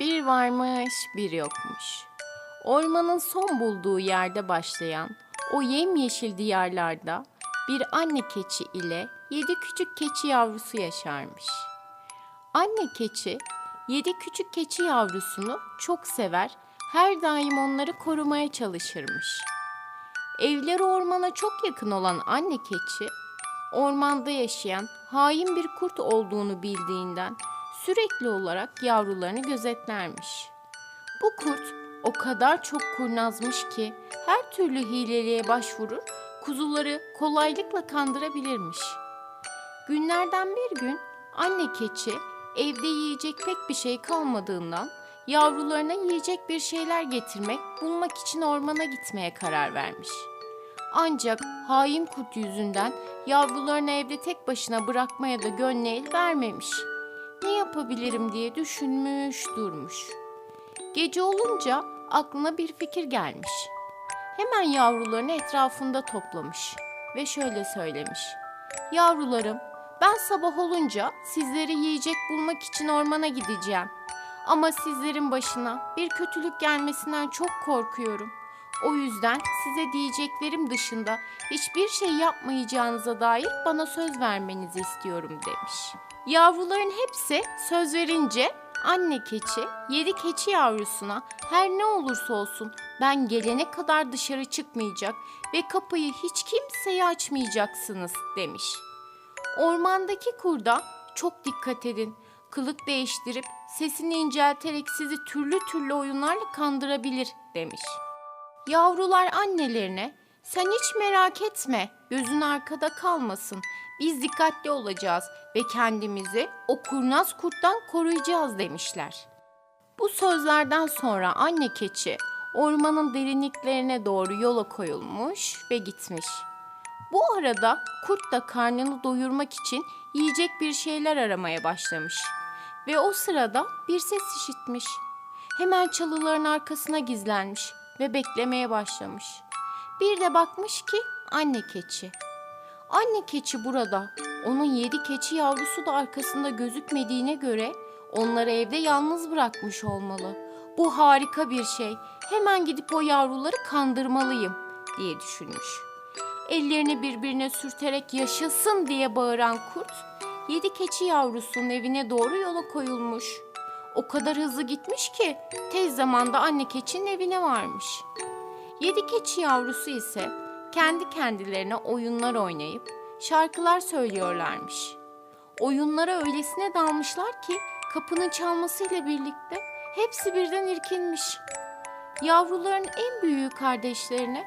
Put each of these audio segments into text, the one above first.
Bir varmış, bir yokmuş. Ormanın son bulduğu yerde başlayan o yemyeşil diyarlarda bir anne keçi ile yedi küçük keçi yavrusu yaşarmış. Anne keçi yedi küçük keçi yavrusunu çok sever, her daim onları korumaya çalışırmış. Evleri ormana çok yakın olan anne keçi, ormanda yaşayan hain bir kurt olduğunu bildiğinden sürekli olarak yavrularını gözetlermiş. Bu kurt o kadar çok kurnazmış ki her türlü hileliğe başvurur, kuzuları kolaylıkla kandırabilirmiş. Günlerden bir gün anne keçi evde yiyecek pek bir şey kalmadığından yavrularına yiyecek bir şeyler getirmek, bulmak için ormana gitmeye karar vermiş. Ancak hain kurt yüzünden yavrularını evde tek başına bırakmaya da gönlü el vermemiş. Ne yapabilirim diye düşünmüş durmuş. Gece olunca aklına bir fikir gelmiş. Hemen yavrularını etrafında toplamış ve şöyle söylemiş. Yavrularım, ben sabah olunca sizleri yiyecek bulmak için ormana gideceğim. Ama sizlerin başına bir kötülük gelmesinden çok korkuyorum. O yüzden size diyeceklerim dışında hiçbir şey yapmayacağınıza dair bana söz vermenizi istiyorum demiş. Yavruların hepsi söz verince anne keçi yedi keçi yavrusuna her ne olursa olsun ben gelene kadar dışarı çıkmayacak ve kapıyı hiç kimseye açmayacaksınız demiş. Ormandaki kurda çok dikkat edin. Kılık değiştirip sesini incelterek sizi türlü türlü oyunlarla kandırabilir demiş. Yavrular annelerine sen hiç merak etme gözün arkada kalmasın. Biz dikkatli olacağız ve kendimizi o kurnaz kurttan koruyacağız demişler. Bu sözlerden sonra anne keçi ormanın derinliklerine doğru yola koyulmuş ve gitmiş. Bu arada kurt da karnını doyurmak için yiyecek bir şeyler aramaya başlamış. Ve o sırada bir ses işitmiş. Hemen çalıların arkasına gizlenmiş ve beklemeye başlamış. Bir de bakmış ki anne keçi. Anne keçi burada. Onun yedi keçi yavrusu da arkasında gözükmediğine göre onları evde yalnız bırakmış olmalı. Bu harika bir şey. Hemen gidip o yavruları kandırmalıyım diye düşünmüş. Ellerini birbirine sürterek yaşasın diye bağıran kurt, yedi keçi yavrusunun evine doğru yola koyulmuş. O kadar hızlı gitmiş ki tez zamanda anne keçinin evine varmış. Yedi keçi yavrusu ise kendi kendilerine oyunlar oynayıp şarkılar söylüyorlarmış. Oyunlara öylesine dalmışlar ki kapının çalmasıyla birlikte hepsi birden irkinmiş. Yavruların en büyüğü kardeşlerine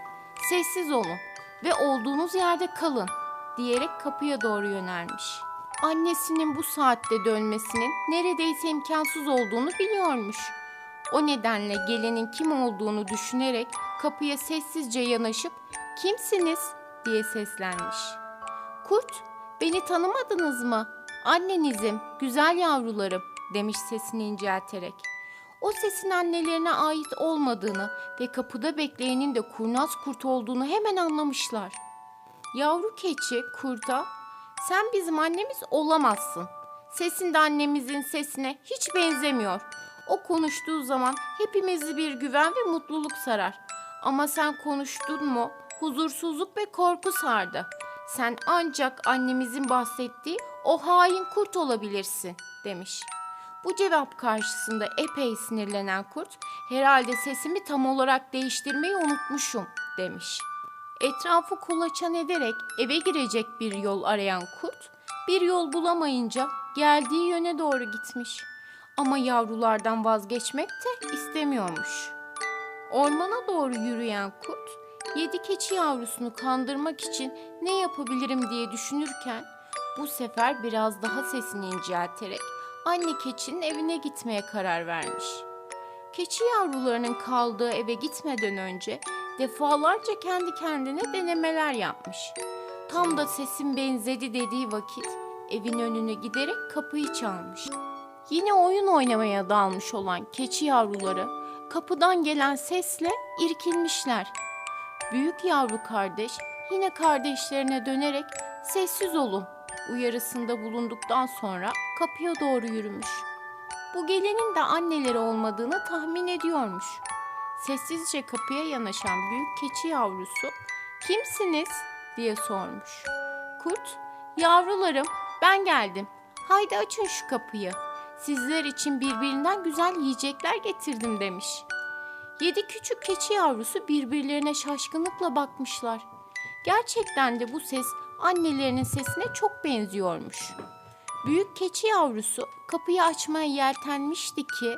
sessiz olun ve olduğunuz yerde kalın diyerek kapıya doğru yönelmiş. Annesinin bu saatte dönmesinin neredeyse imkansız olduğunu biliyormuş. O nedenle gelenin kim olduğunu düşünerek kapıya sessizce yanaşıp "Kimsiniz?" diye seslenmiş. Kurt, "Beni tanımadınız mı? Annenizim, güzel yavrularım." demiş sesini incelterek. O sesin annelerine ait olmadığını ve kapıda bekleyenin de kurnaz kurt olduğunu hemen anlamışlar. Yavru keçi kurda sen bizim annemiz olamazsın. Sesin de annemizin sesine hiç benzemiyor. O konuştuğu zaman hepimizi bir güven ve mutluluk sarar. Ama sen konuştun mu huzursuzluk ve korku sardı. Sen ancak annemizin bahsettiği o hain kurt olabilirsin demiş. Bu cevap karşısında epey sinirlenen kurt, herhalde sesimi tam olarak değiştirmeyi unutmuşum demiş. Etrafı kolaçan ederek eve girecek bir yol arayan kurt, bir yol bulamayınca geldiği yöne doğru gitmiş. Ama yavrulardan vazgeçmek de istemiyormuş. Ormana doğru yürüyen kurt, yedi keçi yavrusunu kandırmak için ne yapabilirim diye düşünürken, bu sefer biraz daha sesini incelterek anne keçinin evine gitmeye karar vermiş. Keçi yavrularının kaldığı eve gitmeden önce defalarca kendi kendine denemeler yapmış. Tam da sesin benzedi dediği vakit evin önüne giderek kapıyı çalmış. Yine oyun oynamaya dalmış olan keçi yavruları kapıdan gelen sesle irkilmişler. Büyük yavru kardeş yine kardeşlerine dönerek sessiz olun uyarısında bulunduktan sonra kapıya doğru yürümüş. bu gelenin de anneleri olmadığını tahmin ediyormuş. Sessizce kapıya yanaşan büyük keçi yavrusu kimsiniz diye sormuş. Kurt yavrularım ben geldim. Haydi açın şu kapıyı. Sizler için birbirinden güzel yiyecekler getirdim demiş. Yedi küçük keçi yavrusu birbirlerine şaşkınlıkla bakmışlar. Gerçekten de bu ses annelerinin sesine çok benziyormuş. Büyük keçi yavrusu kapıyı açmaya yeltenmişti ki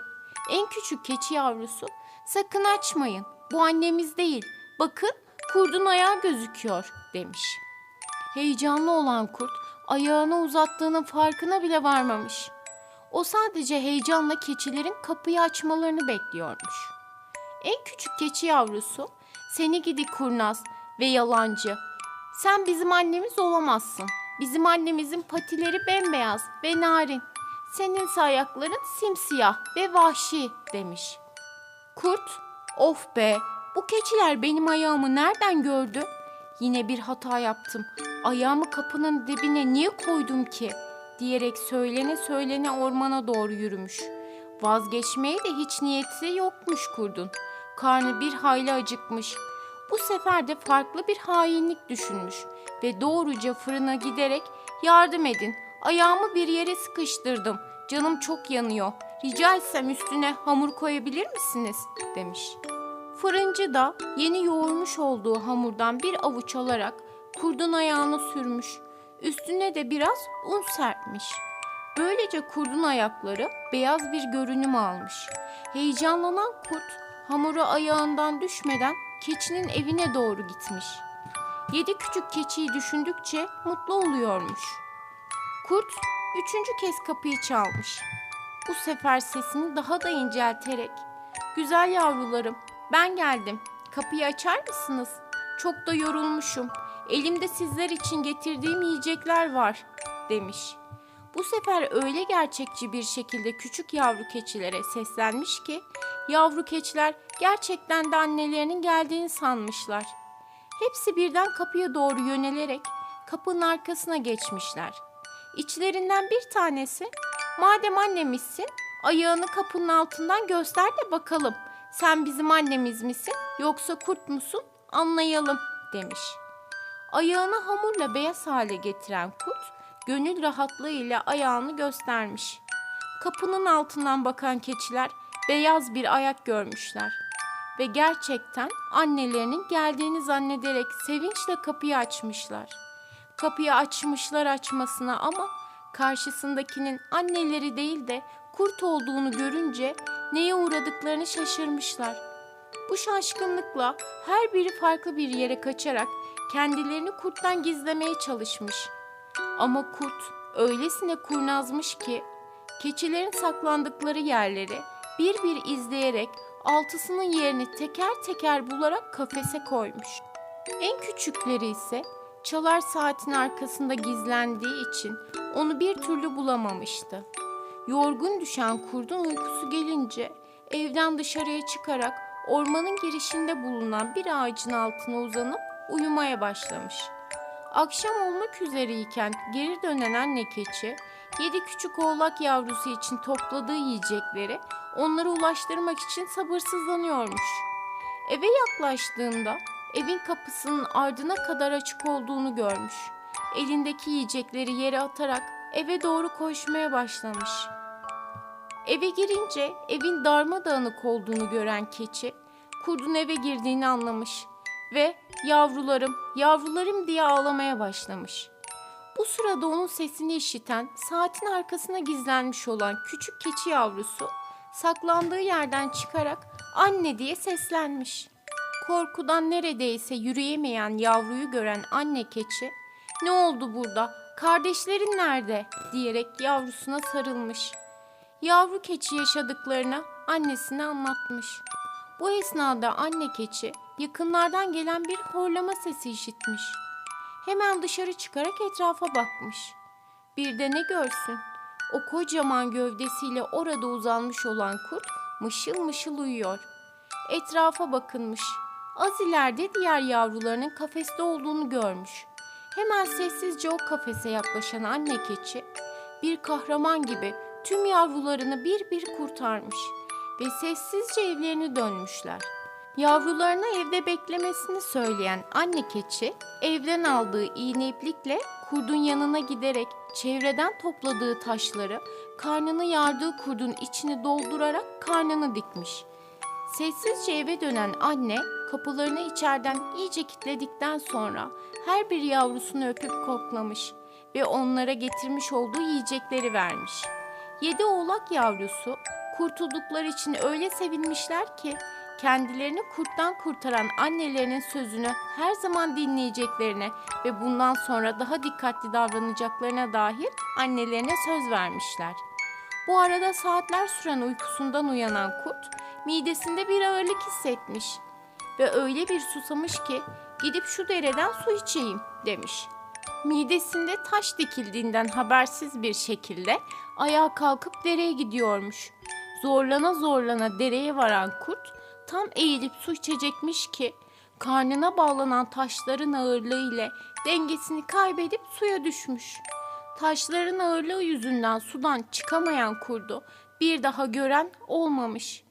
en küçük keçi yavrusu sakın açmayın bu annemiz değil bakın kurdun ayağı gözüküyor demiş. Heyecanlı olan kurt ayağını uzattığının farkına bile varmamış. O sadece heyecanla keçilerin kapıyı açmalarını bekliyormuş. En küçük keçi yavrusu seni gidi kurnaz ve yalancı. Sen bizim annemiz olamazsın. Bizim annemizin patileri bembeyaz ve narin. Seninse ayakların simsiyah ve vahşi demiş. Kurt, of be bu keçiler benim ayağımı nereden gördü? Yine bir hata yaptım. Ayağımı kapının dibine niye koydum ki? diyerek söylene söylene ormana doğru yürümüş. Vazgeçmeye de hiç niyeti yokmuş kurdun. Karnı bir hayli acıkmış. Bu sefer de farklı bir hainlik düşünmüş ve doğruca fırına giderek yardım edin. Ayağımı bir yere sıkıştırdım. Canım çok yanıyor. Rica etsem üstüne hamur koyabilir misiniz? demiş. Fırıncı da yeni yoğurmuş olduğu hamurdan bir avuç alarak kurdun ayağını sürmüş. Üstüne de biraz un serpmiş. Böylece kurdun ayakları beyaz bir görünüm almış. Heyecanlanan kurt hamuru ayağından düşmeden keçinin evine doğru gitmiş. Yedi küçük keçiyi düşündükçe mutlu oluyormuş. Kurt üçüncü kez kapıyı çalmış. Bu sefer sesini daha da incelterek "Güzel yavrularım, ben geldim. Kapıyı açar mısınız? Çok da yorulmuşum. Elimde sizler için getirdiğim yiyecekler var." demiş. Bu sefer öyle gerçekçi bir şekilde küçük yavru keçilere seslenmiş ki yavru keçiler gerçekten de annelerinin geldiğini sanmışlar. Hepsi birden kapıya doğru yönelerek kapının arkasına geçmişler. İçlerinden bir tanesi, "Madem annemizsin, ayağını kapının altından göster de bakalım. Sen bizim annemiz misin yoksa kurt musun? Anlayalım." demiş. Ayağını hamurla beyaz hale getiren kurt, gönül rahatlığıyla ayağını göstermiş. Kapının altından bakan keçiler beyaz bir ayak görmüşler ve gerçekten annelerinin geldiğini zannederek sevinçle kapıyı açmışlar. Kapıyı açmışlar açmasına ama karşısındakinin anneleri değil de kurt olduğunu görünce neye uğradıklarını şaşırmışlar. Bu şaşkınlıkla her biri farklı bir yere kaçarak kendilerini kurttan gizlemeye çalışmış. Ama kurt öylesine kurnazmış ki keçilerin saklandıkları yerleri bir bir izleyerek altısının yerini teker teker bularak kafese koymuş. En küçükleri ise çalar saatin arkasında gizlendiği için onu bir türlü bulamamıştı. Yorgun düşen kurdun uykusu gelince evden dışarıya çıkarak ormanın girişinde bulunan bir ağacın altına uzanıp uyumaya başlamış. Akşam olmak üzereyken geri dönen anne keçi, yedi küçük oğlak yavrusu için topladığı yiyecekleri onlara ulaştırmak için sabırsızlanıyormuş. Eve yaklaştığında evin kapısının ardına kadar açık olduğunu görmüş. Elindeki yiyecekleri yere atarak eve doğru koşmaya başlamış. Eve girince evin darmadağınık olduğunu gören keçi, kurdun eve girdiğini anlamış ve yavrularım, yavrularım diye ağlamaya başlamış. Bu sırada onun sesini işiten, saatin arkasına gizlenmiş olan küçük keçi yavrusu saklandığı yerden çıkarak anne diye seslenmiş. Korkudan neredeyse yürüyemeyen yavruyu gören anne keçi, "Ne oldu burada? Kardeşlerin nerede?" diyerek yavrusuna sarılmış. Yavru keçi yaşadıklarını annesine anlatmış. Bu esnada anne keçi yakınlardan gelen bir horlama sesi işitmiş. Hemen dışarı çıkarak etrafa bakmış. Bir de ne görsün? O kocaman gövdesiyle orada uzanmış olan kurt mışıl mışıl uyuyor. Etrafa bakınmış. Az ileride diğer yavrularının kafeste olduğunu görmüş. Hemen sessizce o kafese yaklaşan anne keçi bir kahraman gibi tüm yavrularını bir bir kurtarmış ve sessizce evlerine dönmüşler. Yavrularına evde beklemesini söyleyen anne keçi evden aldığı iğne iplikle kurdun yanına giderek çevreden topladığı taşları karnını yardığı kurdun içine doldurarak karnını dikmiş. Sessizce eve dönen anne kapılarını içeriden iyice kilitledikten sonra her bir yavrusunu öpüp koklamış ve onlara getirmiş olduğu yiyecekleri vermiş. Yedi oğlak yavrusu kurtuldukları için öyle sevinmişler ki kendilerini kurttan kurtaran annelerinin sözünü her zaman dinleyeceklerine ve bundan sonra daha dikkatli davranacaklarına dair annelerine söz vermişler. Bu arada saatler süren uykusundan uyanan kurt midesinde bir ağırlık hissetmiş ve öyle bir susamış ki gidip şu dereden su içeyim demiş. Midesinde taş dikildiğinden habersiz bir şekilde ayağa kalkıp dereye gidiyormuş. Zorlana zorlana dereye varan kurt tam eğilip su içecekmiş ki karnına bağlanan taşların ağırlığı ile dengesini kaybedip suya düşmüş. Taşların ağırlığı yüzünden sudan çıkamayan kurdu bir daha gören olmamış.